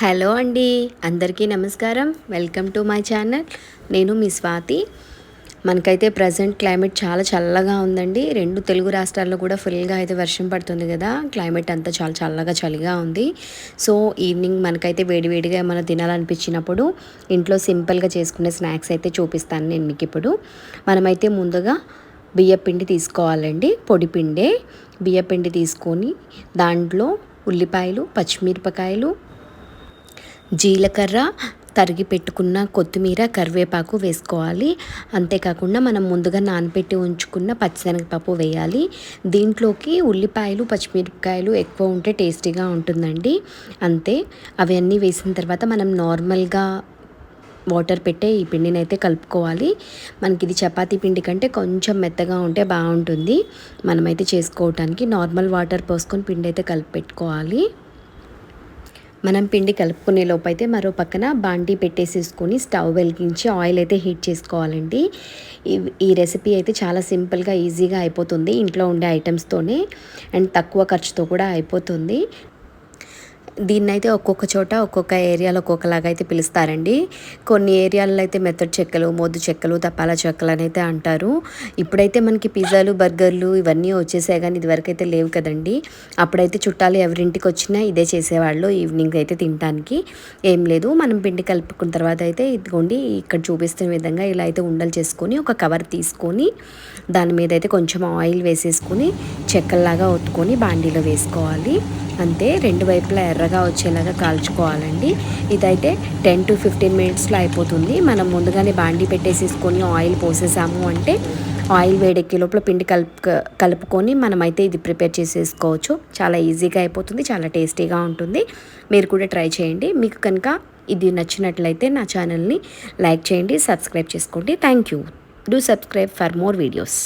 Hello అండి అందరికీ నమస్కారం. Welcome to my channel. నేను మీ స్వాతి. మనకైతే ప్రజెంట్ క్లైమేట్ చాలా చల్లగా ఉందండి. రెండు తెలుగు రాష్ట్రాల్లో కూడా ఫుల్గా అయితే వర్షం పడుతుంది కదా. క్లైమేట్ అంతా చాలా చల్లగా చలిగా ఉంది. సో ఈవినింగ్ మనకైతే వేడివేడిగా ఏమైనా తినాలనిపించినప్పుడు ఇంట్లో సింపుల్గా చేసుకునే స్నాక్స్ అయితే చూపిస్తాను నేను మీకు ఇప్పుడు. మనమైతే ముందుగా బియ్యపిండి తీసుకోవాలండి. పొడి పిండే బియ్యపిండి తీసుకొని దాంట్లో ఉల్లిపాయలు పచ్చిమిరపకాయలు జీలకర్ర తరిగి పెట్టుకున్న కొత్తిమీర కరివేపాకు వేసుకోవాలి. అంతేకాకుండా మనం ముందుగా నానబెట్టి ఉంచుకున్న పచ్చిశనగపప్పు వేయాలి. దీంట్లోకి ఉల్లిపాయలు పచ్చిమిరపకాయలు ఎక్కువ ఉంటే టేస్టీగా ఉంటుందండి. అంతే. అవన్నీ వేసిన తర్వాత మనం నార్మల్గా వాటర్ పెట్టే ఈ పిండిని అయితే కలుపుకోవాలి. మనకి ఇది చపాతీ పిండి కంటే కొంచెం మెత్తగా ఉంటే బాగుంటుంది. మనమైతే చేసుకోవటానికి నార్మల్ వాటర్ పోసుకొని పిండి అయితే కలిపి పెట్టుకోవాలి. మనం పిండి కలుపుకునే లోపైతే అయితే మరో పక్కన బాండీ పెట్టేసేసుకొని స్టవ్ వెలిగించి ఆయిల్ అయితే హీట్ చేసుకోవాలండి. ఈ రెసిపీ అయితే చాలా సింపుల్గా ఈజీగా అయిపోతుంది ఇంట్లో ఉండే ఐటమ్స్తోనే అండ్ తక్కువ ఖర్చుతో కూడా అయిపోతుంది. దీన్నైతే ఒక్కొక్క చోట ఒక్కొక్క ఏరియాలో ఒక్కొక్కలాగా అయితే పిలుస్తారండి. కొన్ని ఏరియాల్లో అయితే మెత్తడి చెక్కలు మోదు చెక్కలు తపాలా చెక్కలు అని అయితే అంటారు. ఇప్పుడైతే మనకి పిజ్జాలు బర్గర్లు ఇవన్నీ వచ్చేసాయి కానీ ఇదివరకు అయితే లేవు కదండి. అప్పుడైతే చుట్టాలు ఎవరింటికి వచ్చినా ఇదే చేసేవాళ్ళు ఈవినింగ్ అయితే తినడానికి ఏం లేదు మనం పిండి కలుపుకున్న తర్వాత అయితే ఇదిగోండి ఇక్కడ చూపిస్తున్న విధంగా ఇలా అయితే ఉండలు చేసుకొని ఒక కవర్ తీసుకొని దాని మీద అయితే కొంచెం ఆయిల్ వేసేసుకొని చెక్కల్లాగా ఒత్తుకొని బాండీలో వేసుకోవాలి. అంతే రెండు వైపులా ఎర్రగా వచ్చేలాగా కాల్చుకోవాలండి. ఇదైతే టెన్ టు ఫిఫ్టీన్ మినిట్స్లో అయిపోతుంది. మనం ముందుగానే బాండీ పెట్టేసేసుకొని ఆయిల్ పోసేసాము అంటే ఆయిల్ వేడెక్కే లోపల పిండి కలుపు కలుపుకొని మనమైతే ఇది ప్రిపేర్ చేసేసుకోవచ్చు. చాలా ఈజీగా అయిపోతుంది చాలా టేస్టీగా ఉంటుంది. మీరు కూడా ట్రై చేయండి. మీకు కనుక ఇది నచ్చినట్లయితే నా ఛానల్ని లైక్ చేయండి సబ్స్క్రైబ్ చేసుకోండి. Thank you. Do subscribe for more videos.